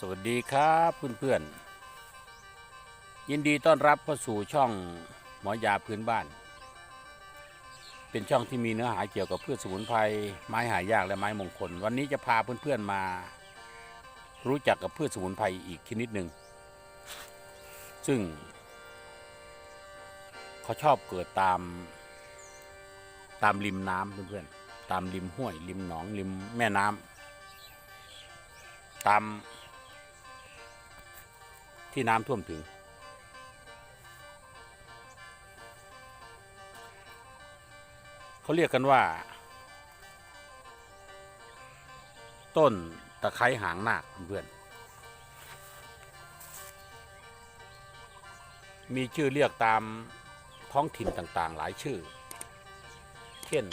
สวัสดีครับเพื่อนๆ ยินดีต้อนรับเข้าสู่ช่องหมอยาพื้นบ้าน เป็นช่องที่มีเนื้อหาเกี่ยวกับพืชสมุนไพรไม้หายากและไม้มงคล วันนี้จะพาเพื่อนๆมา รู้จักกับพืชสมุนไพรอีกชนิดหนึ่งซึ่ง เขาชอบเกิดตามตามริมน้ำเพื่อนๆตามริมห้วยริมหนองริมแม่น้ำตาม ที่น้ำท่วมถึง เขาเรียกกันว่า ต้นตะไคร้หางนาคเพื่อน มีชื่อเรียกตามท้องถิ่นต่างๆ หลายชื่อ เช่น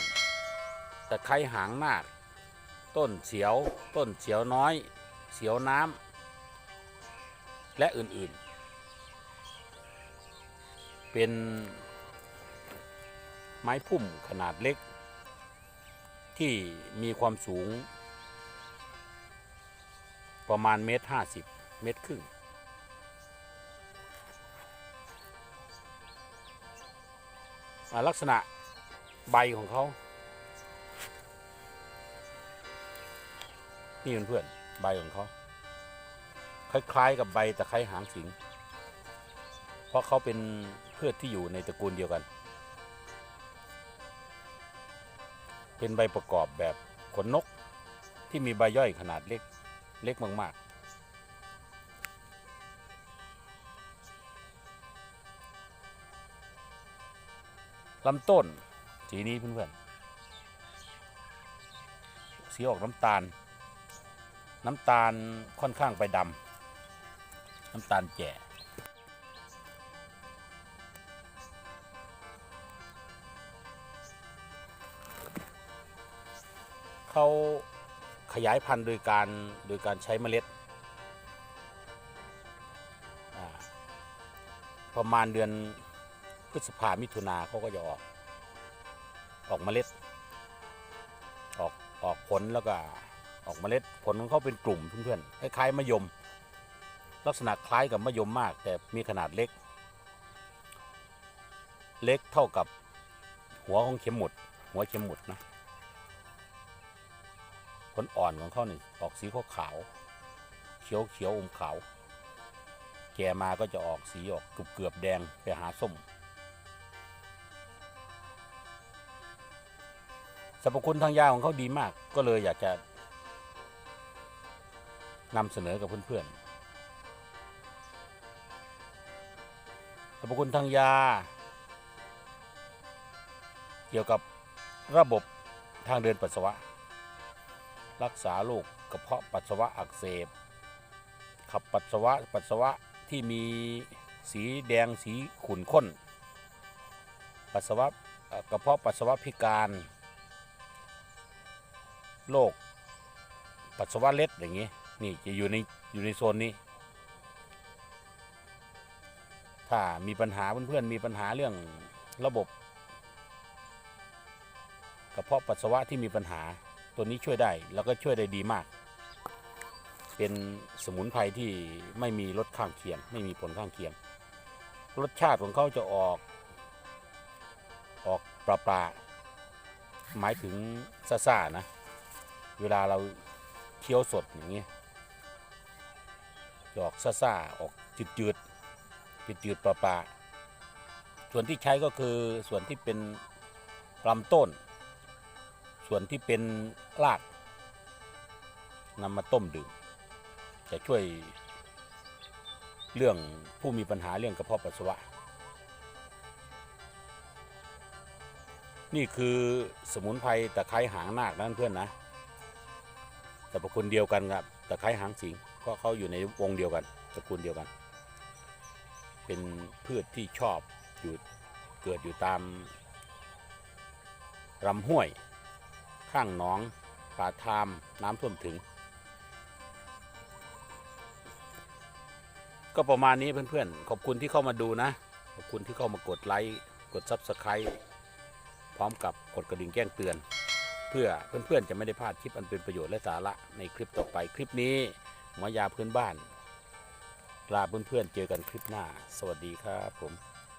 ตะไคร้หางนาคต้นเสียว ต้นเสียวน้อย เสียวน้ำ และอื่นๆ เป็นไม้พุ่มขนาดเล็ก ที่มีความสูง ประมาณเมตรห้าสิบเมตรครึ่งลักษณะใบของเขา นี่เพื่อนๆใบของเขา คล้ายๆกับใบตะไคร้หางสิง เพราะเขาเป็นพืชที่อยู่ในตระกูลเดียวกัน เป็นใบประกอบแบบขนนกที่มีใบย่อยขนาดเล็กเล็กมากๆลำต้นสีนี้เพื่อนๆ สีออกน้ำตาล น้ำตาลค่อนข้างไปดำ น้ำตาลแก่เขาขยายพันธุ์โดยการโดยการใช้เมล็ดอ่าประมาณเดือนพฤษภามิถุนาเขาก็จะออก ออกเมล็ด ออกออกผลแล้วก็ออกเมล็ดผลของเขาเป็นกลุ่มเพื่อนๆคล้ายๆมะยม ลักษณะคล้ายกับมะยมมาก แต่มีขนาดเล็ก เล็กเท่ากับหัวของเข็มหมุด หัวเข็มหมุดนะผลอ่อนของเขานี่ออกสีขาวขาวเขียวเขียวอมขาว แก่มาก็จะออกสีออกเกือบเกือบแดงไปหาส้มสรรพคุณทางยาของเขาดีมาก ก็เลยอยากจะนำเสนอกับเพื่อนๆ รรพคุณทางยา เกี่ยวกับระบบทางเดินปัสสาวะ รักษาโรคกระเพาะปัสสาวะอักเสบ ขับปัสสาวะปัสสาวะที่มีสีแดงสีขุ่นข้น ปัสสาวะกระเพาะปัสสาวะพิการโรคปัสสาวะเล็ดอย่างนี้นี่จะอยู่ในอยู่ในโซนนี้ ถ้ามีปัญหาเพื่อนๆมีปัญหาเรื่องระบบกระเพาะปัสสาวะที่มีปัญหาตัวนี้ช่วยได้แล้วก็ช่วยได้ดีมาก เป็นสมุนไพรที่ไม่มีรสข้างเคียง ไม่มีผลข้างเคียง รสชาติของเขาจะออก ออกปลาปลาๆหมายถึงซ่าๆนะ เวลาเราเคี้ยวสดอย่างเงี้ยออกซ่าๆออกจืดๆ จืดๆปลาๆส่วนที่ใช้ก็คือส่วนที่เป็นลำต้น ส่วนที่เป็นรากนำมาต้มดื่ม จะช่วยเรื่องผู้มีปัญหาเรื่องกระเพาะปัสสาวะ นี่คือสมุนไพรตะไคร้หางนาคนะเพื่อนนะ แต่ประคุณเดียวกันครับตะไคร้หางสิงเพราะเขาอยู่ในวงเดียวกันตระกูลเดียวกัน เป็นพืชที่ชอบอยู่เกิดอยู่ตามลำห้วย ข้างหนองป่าทามน้ำท่วมถึง ก็ประมาณนี้เพื่อนๆ ขอบคุณที่เข้ามาดูนะ ขอบคุณที่เข้ามากดไลค์กด Subscribe พร้อมกับกดกระดิ่งแจ้งเตือน เพื่อเพื่อนๆจะไม่ได้พลาดคลิปอันเป็นประโยชน์และสาระในคลิปต่อไปคลิปนี้หมอยาพื้นบ้าน ลาเพื่อนๆเจอกันคลิปหน้า สวัสดีครับผม